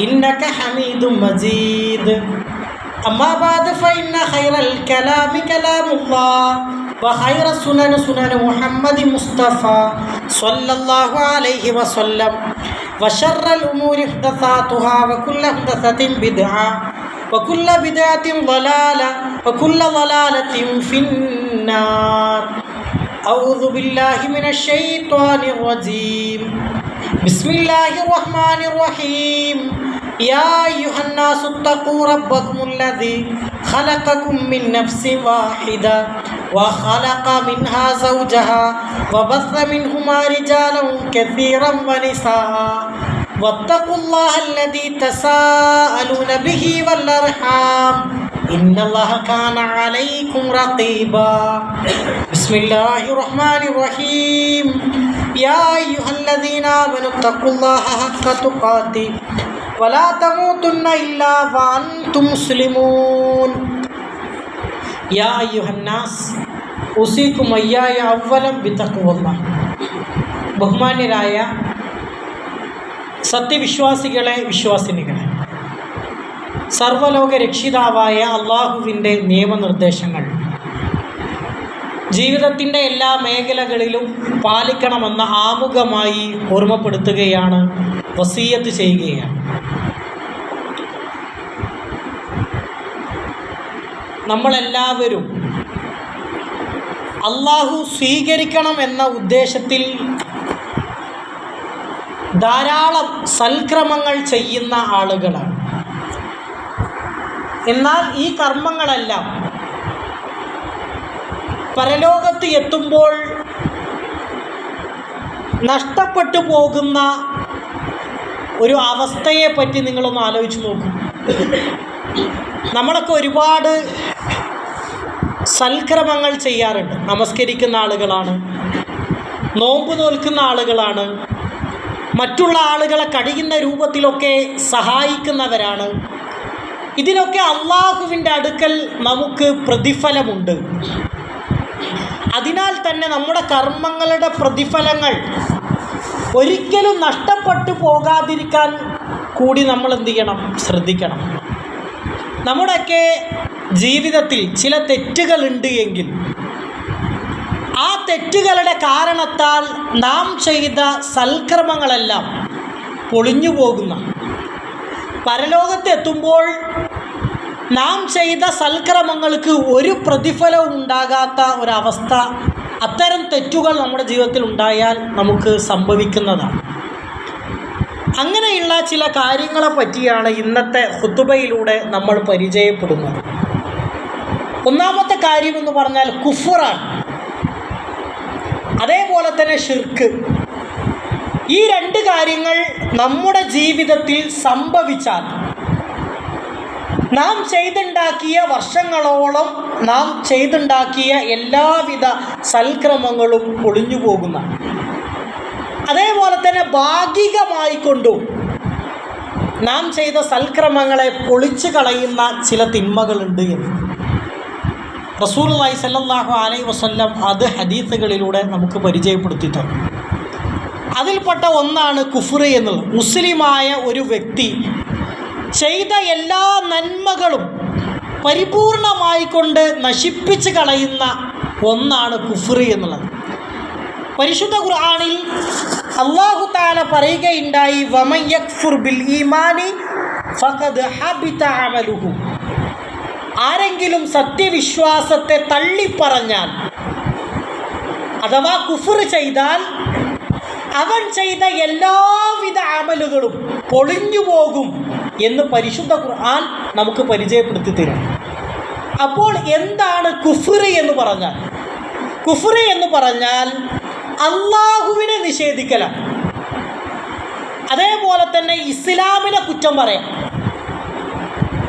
إنك حميد مجيد. أما بعد فإن خير الكلام كلام الله وخير السنن سنن محمد مصطفى صلى الله عليه وسلم وشر الأمور محدثاتها وكل محدثة بدعة وكل بدعة ضلالة وكل ضلالة في النار. أعوذ بالله من الشيطان الرجيم. بسم الله الرحمن الرحيم. يا أيها الناس اتقوا ربكم الذي خلقكم من نفس واحدة وخلق منها زوجها وبث منهما رجالا كثيرا ونساء. واتقوا الله الذي تساءلون به والأرحام. إن الله كان عليكم رقيبا. بسم الله الرحمن الرحيم. يا أيها الذين آمنوا اتقوا الله حق تقاته. വലാതമൂത്തുന്ന ഇല്ല വാൻ തും സുലിമൂൻ യാ യുഹന്നാസ് ഉസീക്കും അയ്യായ അവലം വിത്തക്കുവല്ല ബഹുമാന്യരായ സത്യവിശ്വാസികളെ വിശ്വാസിനികളെ സർവലോക രക്ഷിതാവായ അള്ളാഹുവിന്റെ നിയമനിർദ്ദേശങ്ങൾ ജീവിതത്തിന്റെ എല്ലാ മേഖലകളിലും പാലിക്കണമെന്ന് ആമുഖമായി ഓർമ്മപ്പെടുത്തുകയാണ് വസീയത്ത് ചെയ്യുകയാണ്. നമ്മളെല്ലാവരും അള്ളാഹു സ്വീകരിക്കണം എന്ന ഉദ്ദേശത്തിൽ ധാരാളം സൽക്രമങ്ങൾ ചെയ്യുന്ന ആളുകളാണ്. എന്നാൽ ഈ കർമ്മങ്ങളെല്ലാം പരലോകത്ത് എത്തുമ്പോൾ നഷ്ടപ്പെട്ടു പോകുന്ന ഒരു അവസ്ഥയെപ്പറ്റി നിങ്ങളൊന്ന് ആലോചിച്ച് നോക്കും. നമ്മളൊക്കെ ഒരുപാട് സൽക്രമങ്ങൾ ചെയ്യാറുണ്ട്. നമസ്കരിക്കുന്ന ആളുകളാണ് നോമ്പ് നോൽക്കുന്ന ആളുകളാണ് മറ്റുള്ള ആളുകളെ കഴിയുന്ന രൂപത്തിലൊക്കെ സഹായിക്കുന്നവരാണ്. ഇതിനൊക്കെ അള്ളാഹുവിന്റെ അടുക്കൽ നമുക്ക് പ്രതിഫലമുണ്ട്. അതിനാൽ തന്നെ നമ്മുടെ കർമ്മങ്ങളുടെ പ്രതിഫലങ്ങൾ ഒരിക്കലും നഷ്ടപ്പെട്ടു പോകാതിരിക്കാൻ കൂടി നമ്മൾ എന്ത് ചെയ്യണം? ശ്രദ്ധിക്കണം. നമ്മുടെയൊക്കെ ജീവിതത്തിൽ ചില തെറ്റുകളുണ്ട് എങ്കിൽ ആ തെറ്റുകളുടെ കാരണത്താൽ നാം ചെയ്ത സൽക്രമങ്ങളെല്ലാം പൊളിഞ്ഞു പോകുന്ന പരലോകത്തെത്തുമ്പോൾ നാം ചെയ്ത സൽക്രമങ്ങൾക്ക് ഒരു പ്രതിഫലവും ഉണ്ടാകാത്ത ഒരവസ്ഥ അത്തരം തെറ്റുകൾ നമ്മുടെ ജീവിതത്തിൽ ഉണ്ടായാൽ നമുക്ക് സംഭവിക്കുന്നതാണ്. അങ്ങനെയുള്ള ചില കാര്യങ്ങളെ പറ്റിയാണ് ഇന്നത്തെ ഹുത്തുബയിലൂടെ നമ്മൾ പരിചയപ്പെടുന്നത്. ഒന്നാമത്തെ കാര്യം എന്ന് പറഞ്ഞാൽ കുഫറാണ്. അതേപോലെ തന്നെ ഷിർക്ക് ഈ രണ്ട് കാര്യങ്ങൾ നമ്മുടെ ജീവിതത്തിൽ സംഭവിച്ചാൽ നാം ചെയ്തുണ്ടാക്കിയ വർഷങ്ങളോളം നാം ചെയ്തുണ്ടാക്കിയ എല്ലാവിധ സൽക്രമങ്ങളും ഒളിഞ്ഞു പോകുന്ന. അതേപോലെ തന്നെ ഭാഗികമായിക്കൊണ്ടും നാം ചെയ്ത സൽക്രമങ്ങളെ പൊളിച്ചു കളയുന്ന ചില തിന്മകളുണ്ട് എന്ന്. റസൂർലായി സല്ലാഹു അലൈ വസ്ല്ലം അത് ഹദീസുകളിലൂടെ നമുക്ക് പരിചയപ്പെടുത്തി തന്നു. അതിൽപ്പെട്ട ഒന്നാണ് കുഫുർ എന്നുള്ളത്. മുസ്ലിമായ ഒരു വ്യക്തി ചെയ്ത എല്ലാ നന്മകളും പരിപൂർണമായിക്കൊണ്ട് നശിപ്പിച്ച് കളയുന്ന ഒന്നാണ് കുഫ്റി എന്നുള്ളത്. പരിശുദ്ധ ഖുർആനിൽ അള്ളാഹു താല പറയുകയുണ്ടായി വമയ്യക്ഫുർ യക്ഫുർ ബിൽ ഈമാനി ഫഖദ് ഹബിത അമലുഹു. ആരെങ്കിലും സത്യവിശ്വാസത്തെ തള്ളിപ്പറഞ്ഞാൽ അഥവാ കുഫർ ചെയ്താൽ അവൻ ചെയ്ത എല്ലാവിധ അമലുകളും പൊളിഞ്ഞു പോകും എന്ന് പരിശുദ്ധ ഖുർആൻ നമുക്ക് പരിചയപ്പെടുത്തി തരും. അപ്പോൾ എന്താണ് കുഫർ എന്ന് പറഞ്ഞാൽ? കുഫർ എന്ന് പറഞ്ഞാൽ അള്ളാഹുവിനെ നിഷേധിക്കലാണ്. അതേപോലെ തന്നെ ഇസ്ലാമിനെ കുറ്റം പറയാം.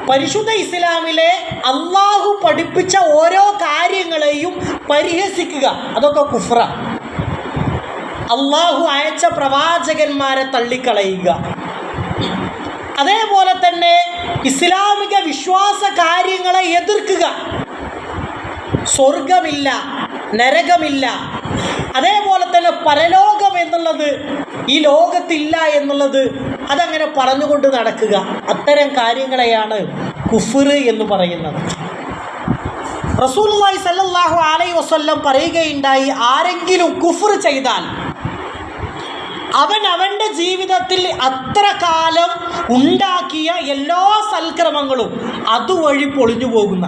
പരിശുദ്ധ ഇസ്ലാമിലെ അള്ളാഹു പഠിപ്പിച്ച ഓരോ കാര്യങ്ങളെയും പരിഹസിക്കുക. അതൊക്കെ കുഫ്ര. അള്ളാഹു അയച്ച പ്രവാചകന്മാരെ തള്ളിക്കളയുക. അതേപോലെ തന്നെ ഇസ്ലാമിക വിശ്വാസ കാര്യങ്ങളെ എതിർക്കുക. സ്വർഗമില്ല നരകമില്ല. അതേപോലെ തന്നെ പരലോകം എന്നുള്ളത് ഈ ലോകത്തില്ല എന്നുള്ളത് അതങ്ങനെ പറഞ്ഞുകൊണ്ട് നടക്കുക. അത്തരം കാര്യങ്ങളെയാണ് കുഫർ എന്ന് പറയുന്നത്. റസൂലുള്ളാഹി സല്ലല്ലാഹു അലൈഹി വസല്ലം പറയുകയുണ്ടായി ആരെങ്കിലും കുഫർ ചെയ്താൽ അവൻ അവന്റെ ജീവിതത്തിൽ അത്ര കാലം ഉണ്ടാക്കിയ എല്ലാ സൽക്രമങ്ങളും അതുവഴി പൊളിഞ്ഞു പോകുന്ന.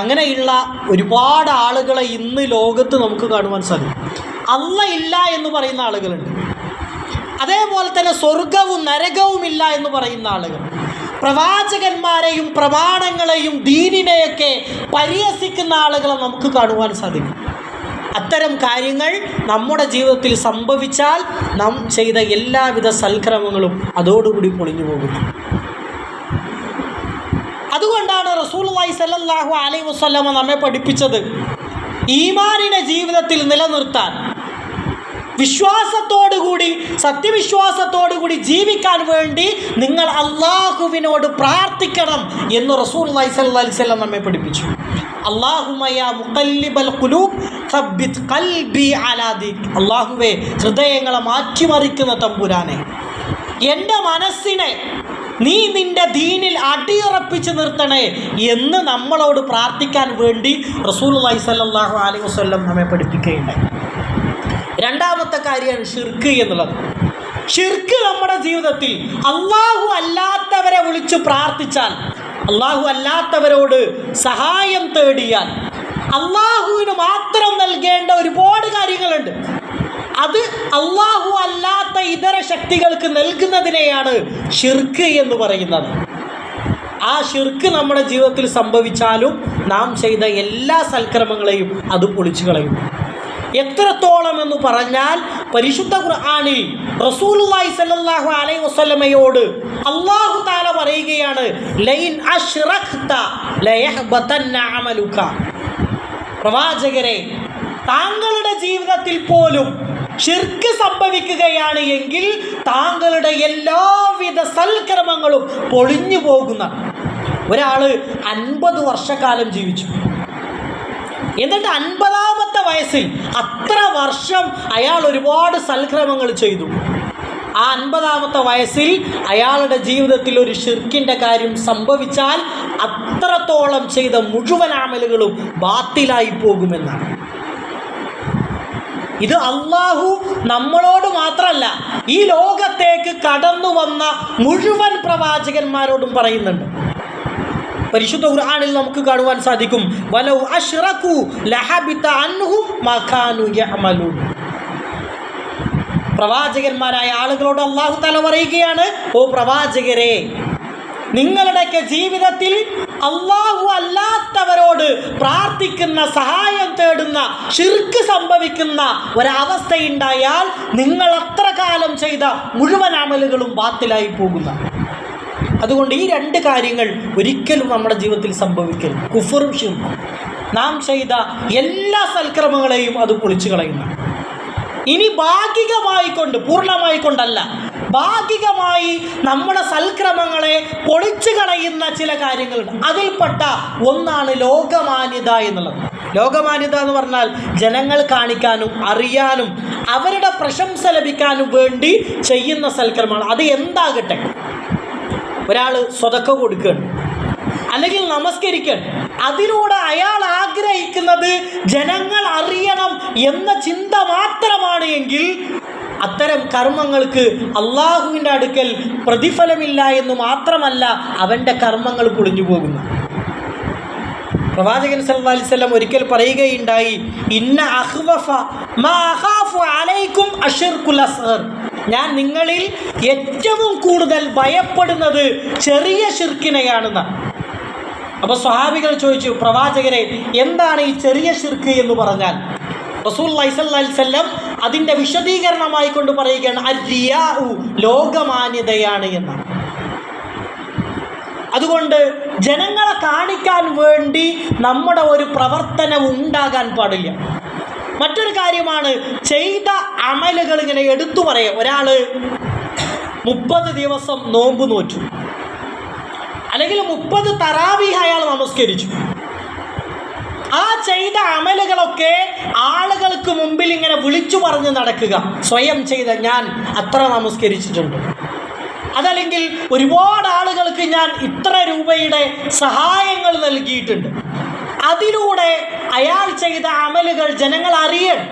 അങ്ങനെയുള്ള ഒരുപാട് ആളുകളെ ഇന്ന് ലോകത്ത് നമുക്ക് കാണുവാൻ സാധിക്കും. അല്ല ഇല്ല എന്ന് പറയുന്ന ആളുകളുണ്ട്. അതേപോലെ തന്നെ സ്വർഗവും നരകവും ഇല്ല എന്ന് പറയുന്ന ആളുകൾ. പ്രവാചകന്മാരെയും പ്രമാണങ്ങളെയും ദീനിനെയൊക്കെ പരിഹസിക്കുന്ന ആളുകളെ നമുക്ക് കാണുവാൻ സാധിക്കും. അത്തരം കാര്യങ്ങൾ നമ്മുടെ ജീവിതത്തിൽ സംഭവിച്ചാൽ നാം ചെയ്ത എല്ലാവിധ സൽക്രമങ്ങളും അതോടുകൂടി പൊളിഞ്ഞു പോകുന്നു അതുകൊണ്ടാണ് റസൂലുള്ളാഹി സല്ലാഹു അലൈ വസ്ലമ നമ്മെ പഠിപ്പിച്ചത് ഈമാനിനെ ജീവിതത്തിൽ നിലനിർത്താൻ വിശ്വാസത്തോടുകൂടി സത്യവിശ്വാസത്തോടുകൂടി ജീവിക്കാൻ വേണ്ടി നിങ്ങൾ അള്ളാഹുവിനോട് പ്രാർത്ഥിക്കണം എന്ന് റസൂൽ അലൈഹി സ്വല്ലം നമ്മെ പഠിപ്പിച്ചു. അള്ളാഹുമയ അള്ളാഹുവേ ഹൃദയങ്ങളെ മാറ്റിമറിക്കുന്ന തമ്പുരാനെ എന്റെ മനസ്സിനെ നീ നിന്റെ ദീനിൽ അടിയുറപ്പിച്ച് നിർത്തണേ എന്ന് നമ്മളോട് പ്രാർത്ഥിക്കാൻ വേണ്ടി റസൂൽ അലൈഹി സ്വല്ലല്ലാഹു അലൈഹി വസല്ലം നമ്മെ പഠിപ്പിക്കുകയുണ്ടായി. രണ്ടാമത്തെ കാര്യമാണ് ഷിർക്ക് എന്നുള്ളത്. ഷിർക്ക് നമ്മുടെ ജീവിതത്തിൽ അള്ളാഹു അല്ലാത്തവരെ വിളിച്ചു പ്രാർത്ഥിച്ചാൽ അള്ളാഹു അല്ലാത്തവരോട് സഹായം തേടിയാൽ അള്ളാഹുവിന് മാത്രം നൽകേണ്ട ഒരുപാട് കാര്യങ്ങളുണ്ട്. അത് അള്ളാഹു അല്ലാത്ത ഇതര ശക്തികൾക്ക് നൽകുന്നതിനെയാണ് ഷിർക്ക് എന്ന് പറയുന്നത്. ആ ഷിർക്ക് നമ്മുടെ ജീവിതത്തിൽ സംഭവിച്ചാലും നാം ചെയ്ത എല്ലാ സൽക്രമങ്ങളെയും അത് പൊളിച്ചു കളയും. എത്രത്തോളം എന്ന് പറഞ്ഞാൽ പരിശുദ്ധ ഖുർആനിൽ റസൂലുള്ളാഹി സ്വല്ലല്ലാഹു അലൈഹി വസല്ലമയോട് അല്ലാഹു തആല പറയുകയാണ് ലൈൻ പ്രവാചകരെ താങ്കളുടെ ജീവിതത്തിൽ പോലും ഷിർക്ക് സംഭവിക്കുകയാണ് എങ്കിൽ താങ്കളുടെ എല്ലാവിധ സൽക്രമങ്ങളും പൊളിഞ്ഞു പോകുന്ന ഒരാൾ അൻപത് വർഷക്കാലം ജീവിച്ചു. എന്നിട്ട് അൻപതാമത്തെ വയസ്സിൽ അത്ര വർഷം അയാൾ ഒരുപാട് സൽക്രമങ്ങൾ ചെയ്തു. ആ അൻപതാമത്തെ വയസ്സിൽ അയാളുടെ ജീവിതത്തിൽ ഒരു ഷിർക്കിന്റെ കാര്യം സംഭവിച്ചാൽ അത്രത്തോളം ചെയ്ത മുഴുവൻ ആമലുകളും ബാത്തിലായി പോകുമെന്നാണ്. ഇത് അള്ളാഹു നമ്മളോട് മാത്രമല്ല ഈ ലോകത്തേക്ക് കടന്നു വന്ന മുഴുവൻ പ്രവാചകന്മാരോടും പറയുന്നുണ്ട്. പരിശുദ്ധ ഖുർആനിൽ നമുക്ക് കാണുവാൻ സാധിക്കും. വലൗ അഷ്റഖു ലഹബിത അൻഹും പ്രവാചകന്മാരായ ആളുകളോട് അള്ളാഹു തല പറയുകയാണ് ഓ പ്രവാചകരെ നിങ്ങളുടെയൊക്കെ ജീവിതത്തിൽ അള്ളാഹു അല്ലാത്തവരോട് പ്രാർത്ഥിക്കുന്ന സഹായം തേടുന്ന ഷിർക്ക് സംഭവിക്കുന്ന ഒരവസ്ഥയുണ്ടായാൽ നിങ്ങൾ അത്ര കാലം ചെയ്ത മുഴുവൻ അമലുകളും ബാത്തിലായി പോകുന്ന അതുകൊണ്ട് ഈ രണ്ട് കാര്യങ്ങൾ ഒരിക്കലും നമ്മുടെ ജീവിതത്തിൽ സംഭവിക്കരുത്. കുഫറും ഷിർക്കും നാം ചെയ്ത എല്ലാ സൽക്രമങ്ങളെയും അത് പൊളിച്ചു കളയുന്നു. ഇനി ഭാഗികമായി കൊണ്ട് പൂർണമായി കൊണ്ടല്ല ഭാഗികമായി നമ്മുടെ സൽക്രമങ്ങളെ പൊളിച്ചു കളയുന്ന ചില കാര്യങ്ങളുണ്ട് അതിൽപ്പെട്ട ഒന്നാണ് ലോകമാന്യത എന്നുള്ളത്. ലോകമാന്യത എന്ന് പറഞ്ഞാൽ ജനങ്ങൾ കാണിക്കാനും അറിയാനും അവരുടെ പ്രശംസ ലഭിക്കാനും വേണ്ടി ചെയ്യുന്ന സൽക്രമങ്ങൾ. അത് എന്താകട്ടെ? ഒരാൾ സ്വതക്ക കൊടുക്കുകയാണ്. അല്ലെങ്കിൽ നമസ്കരിക്കണം അതിലൂടെ അയാൾ ആഗ്രഹിക്കുന്നത് ജനങ്ങൾ അറിയണം എന്ന ചിന്ത മാത്രമാണ് എങ്കിൽ അത്തരം കർമ്മങ്ങൾക്ക് അള്ളാഹുവിന്റെ അടുക്കൽ പ്രതിഫലമില്ല എന്ന് മാത്രമല്ല അവന്റെ കർമ്മങ്ങൾ പൊളിഞ്ഞു പോകുന്നു പ്രവാചകൻ സല്ലാ അലൈഹി വസല്ലം ഒരിക്കൽ പറയുകയുണ്ടായി ഇന്ന അഹ്വഫ മാ അലൈക്കും അഷിർകുൽ അസ്ഗർ. ഞാൻ നിങ്ങളിൽ ഏറ്റവും കൂടുതൽ ഭയപ്പെടുന്നത് ചെറിയ ഷിർക്കിനെയാണെന്നാണ് അപ്പോൾ സ്വഹാബികൾ ചോദിച്ചു പ്രവാചകരെ എന്താണ് ഈ ചെറിയ ഷിർക്ക് എന്ന് പറഞ്ഞാൽ? റസൂൽ വസല്ലം അതിന്റെ വിശദീകരണമായി കൊണ്ട് പറയുകയാണ് അരിയാഉ ലോകമാന്യതയാണ് എന്നാണ് അതുകൊണ്ട് ജനങ്ങളെ കാണിക്കാൻ വേണ്ടി നമ്മുടെ ഒരു പ്രവർത്തനം ഉണ്ടാകാൻ പാടില്ല. മറ്റൊരു കാര്യമാണ് ചെയ്ത അമലുകൾ ഇങ്ങനെ എടുത്തു പറയാം. ഒരാൾ മുപ്പത് ദിവസം നോമ്പ് നോറ്റു. അല്ലെങ്കിൽ മുപ്പത് തറാവി അയാൾ നമസ്കരിച്ചു. ആ ചെയ്ത അമലുകളൊക്കെ ആളുകൾക്ക് മുമ്പിൽ ഇങ്ങനെ വിളിച്ചു പറഞ്ഞ് നടക്കുക. സ്വയം ചെയ്ത ഞാൻ അത്ര നമസ്കരിച്ചിട്ടുണ്ട്. അതല്ലെങ്കിൽ ഒരുപാട് ആളുകൾക്ക് ഞാൻ ഇത്ര രൂപയുടെ സഹായങ്ങൾ നൽകിയിട്ടുണ്ട്. അതിലൂടെ അയാൾ ചെയ്ത അമലുകൾ ജനങ്ങൾ അറിയണം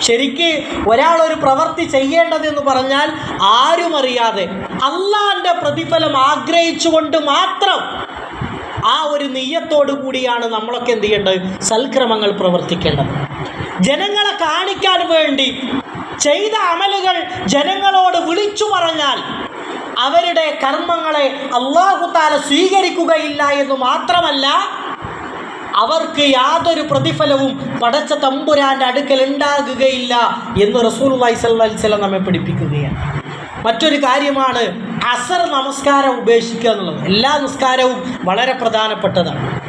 ശരിക്ക് ഒരാൾ ഒരു പ്രവൃത്തി ചെയ്യേണ്ടതെന്ന് പറഞ്ഞാൽ ആരും അറിയാതെ അള്ളാന്റെ പ്രതിഫലം ആഗ്രഹിച്ചുകൊണ്ട് മാത്രം ആ ഒരു നെയ്യത്തോടു കൂടിയാണ് നമ്മളൊക്കെ എന്ത് ചെയ്യേണ്ടത്? സൽക്രമങ്ങൾ പ്രവർത്തിക്കേണ്ടത്. ജനങ്ങളെ കാണിക്കാൻ വേണ്ടി ചെയ്ത അമലുകൾ ജനങ്ങളോട് വിളിച്ചു പറഞ്ഞാൽ അവരുടെ കർമ്മങ്ങളെ അള്ളാഹുത്താല സ്വീകരിക്കുകയില്ല എന്ന് മാത്രമല്ല അവർക്ക് യാതൊരു പ്രതിഫലവും പടച്ച തമ്പുരാന്റെ അടുക്കൽ ഉണ്ടാകുകയില്ല എന്ന് റസൂൽ വൈസല്ലം നമ്മെ പഠിപ്പിക്കുകയാണ്. മറ്റൊരു കാര്യമാണ് അസർ നമസ്കാരം ഉപേക്ഷിക്കുക എന്നുള്ളത്. എല്ലാ നിസ്കാരവും വളരെ പ്രധാനപ്പെട്ടതാണ്.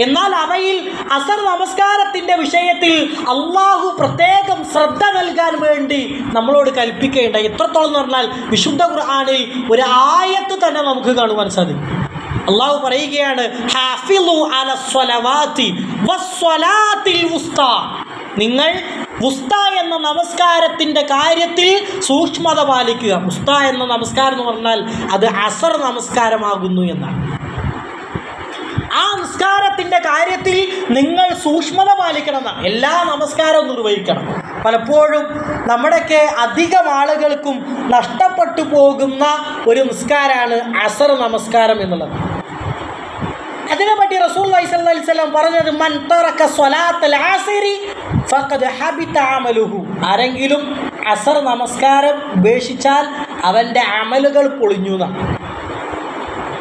എന്നാൽ അവയിൽ അസർ നമസ്കാരത്തിന്റെ വിഷയത്തിൽ അള്ളാഹു പ്രത്യേകം ശ്രദ്ധ നൽകാൻ വേണ്ടി നമ്മളോട് കൽപ്പിക്കേണ്ട എത്രത്തോളം എന്ന് പറഞ്ഞാൽ വിശുദ്ധ ഖുർആാനിൽ ഒരു ആയത്ത് തന്നെ നമുക്ക് കാണുവാൻ സാധിക്കും. അള്ളാഹു പറയുകയാണ്. നിങ്ങൾ മുസ്ത എന്ന നമസ്കാരത്തിന്റെ കാര്യത്തിൽ സൂക്ഷ്മത പാലിക്കുക മുസ്ത എന്ന നമസ്കാരം എന്ന് പറഞ്ഞാൽ അത് അസർ നമസ്കാരമാകുന്നു എന്നാണ് ആ നിസ്കാരത്തിന്റെ കാര്യത്തിൽ നിങ്ങൾ സൂക്ഷ്മത പാലിക്കണം എല്ലാ നമസ്കാരവും നിർവഹിക്കണം. പലപ്പോഴും നമ്മുടെയൊക്കെ അധികം ആളുകൾക്കും നഷ്ടപ്പെട്ടു പോകുന്ന ഒരു നിസ്കാരമാണ് അസർ നമസ്കാരം എന്നുള്ളത്. അതിനെപ്പറ്റി റസൂൽ വൈസല്ലം പറഞ്ഞത് മൻ തറക്ക ഫഖദ് അമലുഹു. ആരെങ്കിലും അസർ നമസ്കാരം ഉപേക്ഷിച്ചാൽ അവന്റെ അമലുകൾ പൊളിഞ്ഞു എന്നാണ്.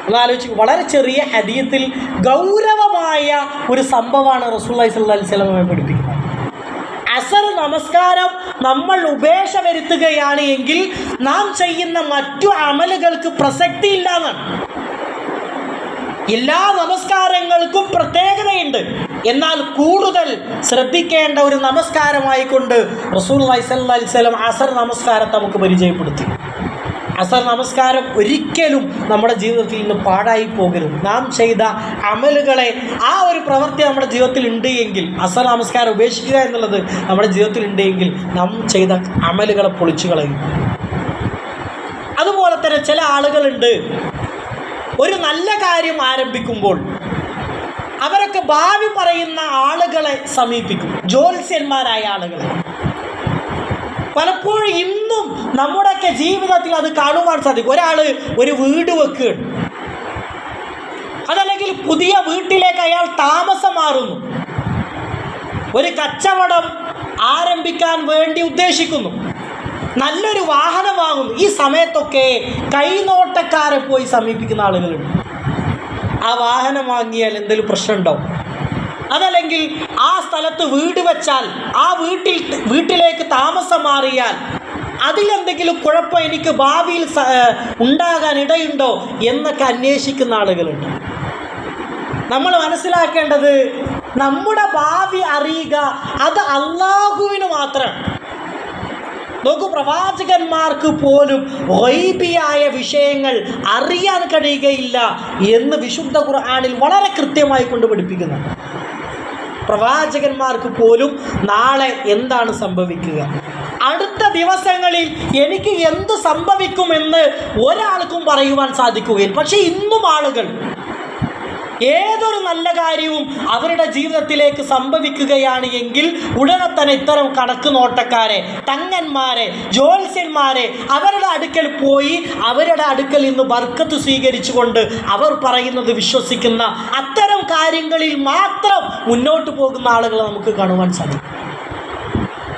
ഒന്നാലോചിച്ച് വളരെ ചെറിയ ഹദീയത്തിൽ ഗൗരവമായ ഒരു സംഭവമാണ് റസൂല്ലി സ്വല്ലി സ്വലമെ പഠിപ്പിക്കുന്നത്. അസർ നമസ്കാരം നമ്മൾ ഉപേക്ഷ വരുത്തുകയാണ് എങ്കിൽ നാം ചെയ്യുന്ന മറ്റു അമലുകൾക്ക് പ്രസക്തിയില്ല എന്നാണ്. എല്ലാ നമസ്കാരങ്ങൾക്കും പ്രത്യേകതയുണ്ട്. എന്നാൽ കൂടുതൽ ശ്രദ്ധിക്കേണ്ട ഒരു നമസ്കാരമായിക്കൊണ്ട് റസൂൽ വൈസല്ലം അസർ നമസ്കാരത്തെ നമുക്ക് പരിചയപ്പെടുത്തി. അസർ നമസ്കാരം ഒരിക്കലും നമ്മുടെ ജീവിതത്തിൽ നിന്ന് പാടായി പോകരുത്. നാം ചെയ്ത അമലുകളെ ആ ഒരു പ്രവൃത്തി നമ്മുടെ ജീവിതത്തിൽ ഉണ്ട് എങ്കിൽ അസർ നമസ്കാരം ഉപേക്ഷിക്കുക എന്നുള്ളത് നമ്മുടെ ജീവിതത്തിൽ ഉണ്ട് എങ്കിൽ നാം ചെയ്ത അമലുകളെ പൊളിച്ചു കളയും. അതുപോലെ തന്നെ ചില ആളുകളുണ്ട് ഒരു നല്ല കാര്യം ആരംഭിക്കുമ്പോൾ അവരൊക്കെ ഭാവി പറയുന്ന ആളുകളെ സമീപിക്കും. ജ്യോത്സ്യന്മാരായ ആളുകളെ. പലപ്പോഴും ഇന്നും നമ്മുടെയൊക്കെ ജീവിതത്തിൽ അത് കാണുവാൻ സാധിക്കും. ഒരാൾ ഒരു വീട് വെക്കുകയാണ്. അതല്ലെങ്കിൽ പുതിയ വീട്ടിലേക്ക് അയാൾ താമസം മാറുന്നു ഒരു കച്ചവടം ആരംഭിക്കാൻ വേണ്ടി ഉദ്ദേശിക്കുന്നു. നല്ലൊരു വാഹനം വാങ്ങുന്നു. ഈ സമയത്തൊക്കെ കൈനോട്ടക്കാരെ പോയി സമീപിക്കുന്ന ആളുകളുണ്ട്. ആ വാഹനം വാങ്ങിയാൽ എന്തെങ്കിലും പ്രശ്നമുണ്ടാവും അതല്ലെങ്കിൽ ആ സ്ഥലത്ത് വീട് വെച്ചാൽ ആ വീട്ടിൽ വീട്ടിലേക്ക് താമസം മാറിയാൽ അതിലെന്തെങ്കിലും കുഴപ്പം എനിക്ക് ഭാവിയിൽ ഉണ്ടാകാൻ ഇടയുണ്ടോ എന്നൊക്കെ അന്വേഷിക്കുന്ന ആളുകളുണ്ട്. നമ്മൾ മനസ്സിലാക്കേണ്ടത് നമ്മുടെ ഭാവി അറിയുക അത് അള്ളാഹുവിന് മാത്രമാണ് നോക്കൂ പ്രവാചകന്മാർക്ക് പോലും വൈബിയായ വിഷയങ്ങൾ അറിയാൻ കഴിയുകയില്ല എന്ന് വിശുദ്ധ ഖുർആാനിൽ വളരെ കൃത്യമായി കൊണ്ട് പ്രവാചകന്മാർക്ക് പോലും നാളെ എന്താണ് സംഭവിക്കുക? അടുത്ത ദിവസങ്ങളിൽ എനിക്ക് എന്ത് സംഭവിക്കുമെന്ന് ഒരാൾക്കും പറയുവാൻ സാധിക്കുകയില്ല. പക്ഷേ ഇന്നും ആളുകൾ ഏതൊരു നല്ല കാര്യവും അവരുടെ ജീവിതത്തിലേക്ക് സംഭവിക്കുകയാണ് എങ്കിൽ ഉടനെ തന്നെ ഇത്തരം കണക്ക് നോട്ടക്കാരെ തങ്ങന്മാരെ ജ്യോത്സ്യന്മാരെ അവരുടെ അടുക്കൽ പോയി അവരുടെ അടുക്കൽ നിന്ന് ബർക്കത്ത് സ്വീകരിച്ചുകൊണ്ട് അവർ പറയുന്നത് വിശ്വസിക്കുന്ന അത്തരം കാര്യങ്ങളിൽ മാത്രം മുന്നോട്ട് പോകുന്ന ആളുകളെ നമുക്ക് കാണുവാൻ സാധിക്കും.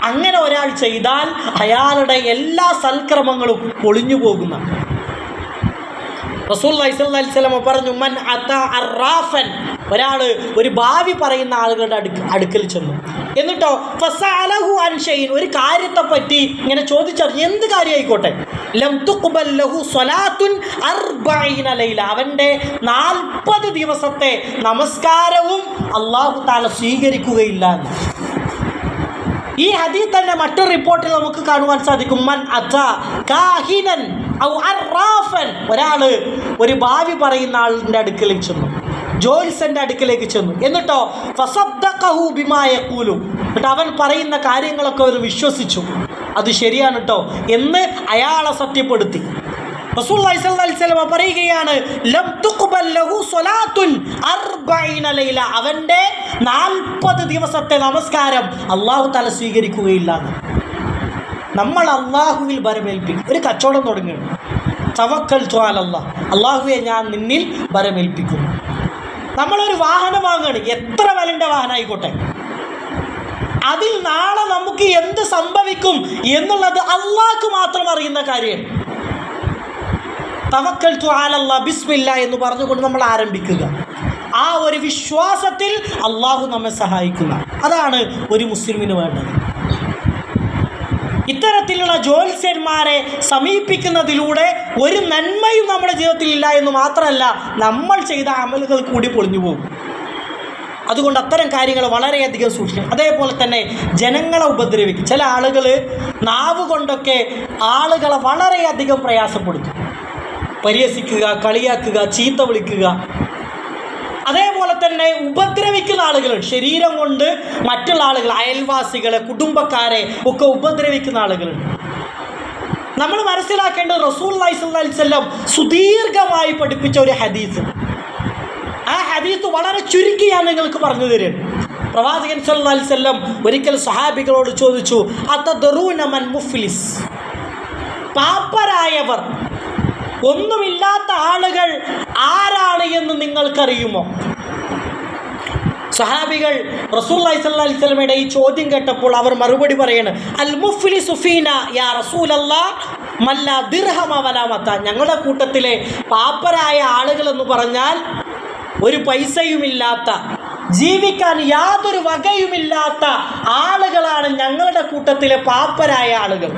അങ്ങനെ ഒരാൾ ചെയ്താൽ അയാളുടെ എല്ലാ സൽക്രമങ്ങളും പൊളിഞ്ഞു പോകുന്നതാണ് റസൂൽ പറഞ്ഞു മൻ അറാഫൻ. ഒരാൾ ഒരു ഭാവി പറയുന്ന ആളുകളുടെ അടുക്ക അടുക്കൽ ചെന്നു. എന്നിട്ടോ ഫസാലഹു അൻഷൈൻ ഒരു കാര്യത്തെ പറ്റി ഇങ്ങനെ ചോദിച്ചറിഞ്ഞു എന്ത് കാര്യമായിക്കോട്ടെ ലം സ്വലാത്തുൻ അർബഈന ലൈല. അവന്റെ നാൽപ്പത് ദിവസത്തെ നമസ്കാരവും അള്ളാഹു താല സ്വീകരിക്കുകയില്ല ഈ ഹദീ തന്നെ മറ്റൊരു റിപ്പോർട്ടിൽ നമുക്ക് കാണുവാൻ സാധിക്കും. മൻ അത കാഹിനൻ. അറാഫൻ. ഒരാൾ ഒരു ഭാവി പറയുന്ന ആളിന്റെ അടുക്കലേക്ക് ചെന്നു. ജോൽസന്റെ അടുക്കലേക്ക് ചെന്നു. എന്നിട്ടോ ഫസബ്ദിമായ യഖൂലു. എന്നിട്ട് അവൻ പറയുന്ന കാര്യങ്ങളൊക്കെ അവർ വിശ്വസിച്ചു. അത് ശരിയാണ് കേട്ടോ എന്ന് അയാളെ സത്യപ്പെടുത്തി. വസല്ലം പറയുകയാണ് ലം ലഹു സ്വലാത്തുൻ അവന്റെ നാൽപ്പത് ദിവസത്തെ നമസ്കാരം അള്ളാഹു തല സ്വീകരിക്കുകയില്ല. നമ്മൾ അള്ളാഹുവിൽ ബരമേൽപ്പിക്കും ഒരു കച്ചവടം തുടങ്ങുകയാണ് തവക്കൽ ത്വാലല്ല. അള്ളാഹുവെ ഞാൻ നിന്നിൽ ബരമേൽപ്പിക്കുന്നു നമ്മളൊരു വാഹനം വാങ്ങുകയാണ്. എത്ര വിലന്റെ വാഹനമായിക്കോട്ടെ അതിൽ നാളെ നമുക്ക് എന്ത് സംഭവിക്കും എന്നുള്ളത് അള്ളാഹ്ക്ക് മാത്രം അറിയുന്ന കാര്യമാണ് തവക്കൽ ത്വാലല്ല ബിസ്മില്ല എന്ന് പറഞ്ഞുകൊണ്ട് നമ്മൾ ആരംഭിക്കുക. ആ ഒരു വിശ്വാസത്തിൽ അള്ളാഹു നമ്മെ സഹായിക്കുന്ന അതാണ് ഒരു മുസ്ലിമിന് വേണ്ടത്. ഇത്തരത്തിലുള്ള ജ്യോത്സ്യന്മാരെ സമീപിക്കുന്നതിലൂടെ ഒരു നന്മയും നമ്മുടെ ജീവിതത്തിൽ ഇല്ല എന്ന് മാത്രമല്ല നമ്മൾ ചെയ്ത അമലുകൾ കൂടി പൊളിഞ്ഞു പോകും. അതുകൊണ്ട് അത്തരം കാര്യങ്ങൾ വളരെയധികം സൂക്ഷിക്കണം. അതേപോലെ തന്നെ ജനങ്ങളെ ഉപദ്രവിക്കും. ചില ആളുകൾ നാവ് കൊണ്ടൊക്കെ ആളുകളെ വളരെയധികം പ്രയാസപ്പെടുത്തും. പരിഹസിക്കുക കളിയാക്കുക ചീത്ത വിളിക്കുക. അതേപോലെ തന്നെ ഉപദ്രവിക്കുന്ന ആളുകൾ ശരീരം കൊണ്ട് മറ്റുള്ള ആളുകൾ അയൽവാസികളെ കുടുംബക്കാരെ ഒക്കെ ഉപദ്രവിക്കുന്ന ആളുകളുണ്ട് നമ്മൾ മനസ്സിലാക്കേണ്ടത് റസൂൽ അലൈവല്ലം സുദീർഘമായി പഠിപ്പിച്ച ഒരു ഹദീസ്. ആ ഹദീസ് വളരെ ചുരുക്കി ഞാൻ നിങ്ങൾക്ക് പറഞ്ഞു തരും. പ്രവാചകൻ വസല്ലം ഒരിക്കൽ സഹാബികളോട് ചോദിച്ചു അതദറൂന മൻ മുഫ്ലിസ്? പാപ്പരായവർ ഒന്നുമില്ലാത്ത ആളുകൾ ആരാണ് എന്ന് നിങ്ങൾക്കറിയുമോ? സഹാബികൾ റസൂൽ സല്ലാ അലിസ്ലമയുടെ ഈ ചോദ്യം കേട്ടപ്പോൾ അവർ മറുപടി പറയാണ് അൽ മുഫ്ലി സുഫീന യാ റസൂലല്ല മല്ല ദിർഹമ വലാമത്ത ഞങ്ങളുടെ കൂട്ടത്തിലെ പാപ്പരായ ആളുകൾ എന്ന് പറഞ്ഞാൽ ഒരു പൈസയുമില്ലാത്ത ജീവിക്കാൻ യാതൊരു വകയുമില്ലാത്ത ആളുകളാണ് ഞങ്ങളുടെ കൂട്ടത്തിലെ പാപ്പരായ ആളുകൾ.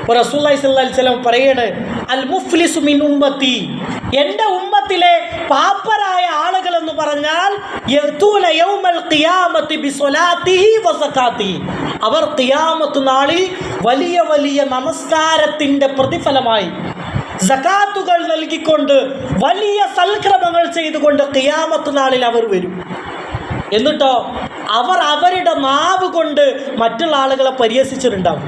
ഇപ്പോൾ റസൂല്ലി സ്വല്ലി സ്വലം പറയാണ് അൽ മുഫ്ലിസു മിൻ ഉമ്മത്തി. എന്റെ ഉമ്മത്തിലെ പാപ്പരായ ആളുകൾ എന്ന് പറഞ്ഞാൽ അവർ തിയാമത്ത് നാളിൽ വലിയ വലിയ നമസ്കാരത്തിന്റെ പ്രതിഫലമായി സകാത്തുകൾ നൽകിക്കൊണ്ട് വലിയ സൽക്രമങ്ങൾ ചെയ്തുകൊണ്ട് തിയാമത്ത് നാളിൽ അവർ വരും. എന്നിട്ടോ അവർ അവരുടെ നാവ് കൊണ്ട് മറ്റുള്ള ആളുകളെ പരിഹസിച്ചിട്ടുണ്ടാവും.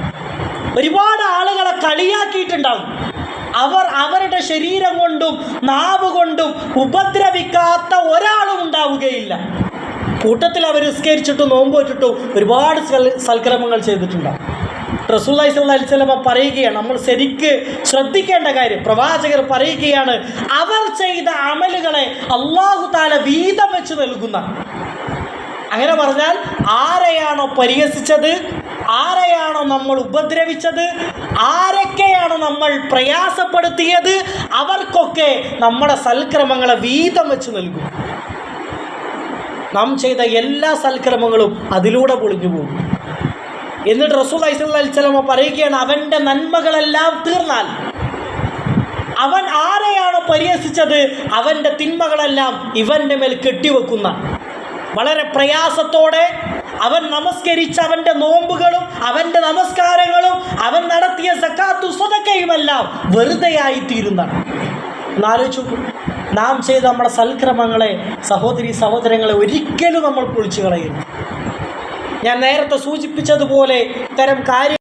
ഒരുപാട് ആളുകളെ കളിയാക്കിയിട്ടുണ്ടാവും. അവർ അവരുടെ ശരീരം കൊണ്ടും നാവ് കൊണ്ടും ഉപദ്രവിക്കാത്ത ഒരാളും ഉണ്ടാവുകയില്ല. കൂട്ടത്തിൽ അവർ നിസ്കരിച്ചിട്ടും നോമ്പ് വെച്ചിട്ടും ഒരുപാട് സൽക്രമങ്ങൾ ചെയ്തിട്ടുണ്ടാവും റസൂല്ലായി അലൈഹി വസല്ലമ പറയുകയാണ് നമ്മൾ ശരിക്ക് ശ്രദ്ധിക്കേണ്ട കാര്യം പ്രവാചകർ പറയുകയാണ് അവർ ചെയ്ത അമലുകളെ അള്ളാഹു താല വീതം വെച്ച് നൽകുന്ന. അങ്ങനെ പറഞ്ഞാൽ ആരെയാണോ പരിഹസിച്ചത്? ആരെയാണോ നമ്മൾ ഉപദ്രവിച്ചത്? ആരൊക്കെയാണ് നമ്മൾ പ്രയാസപ്പെടുത്തിയത്? അവർക്കൊക്കെ നമ്മുടെ സൽക്രമങ്ങളെ വീതം വെച്ച് നൽകും. നാം ചെയ്ത എല്ലാ സൽക്രമങ്ങളും അതിലൂടെ പൊളിഞ്ഞു പോകും. എന്നിട്ട് റസൂൽ അലിസ്ലമ പറയുകയാണ് അവന്റെ നന്മകളെല്ലാം തീർന്നാൽ. അവൻ ആരെയാണോ പരിഹസിച്ചത്? അവന്റെ തിന്മകളെല്ലാം ഇവന്റെ മേൽ കെട്ടിവെക്കുന്ന. വളരെ പ്രയാസത്തോടെ അവൻ നമസ്കരിച്ച അവന്റെ നോമ്പുകളും അവന്റെ നമസ്കാരങ്ങളും അവൻ നടത്തിയ സക്കാത്തു സ്വതക്കയുമെല്ലാം വെറുതെയായി തീരുന്നതാണ് എന്നാലോചിച്ചു നാം ചെയ്ത നമ്മുടെ സൽക്രമങ്ങളെ സഹോദരി സഹോദരങ്ങളെ ഒരിക്കലും നമ്മൾ പൊളിച്ചു കളയുന്നു ഞാൻ നേരത്തെ സൂചിപ്പിച്ചതുപോലെ ഇത്തരം കാര്യം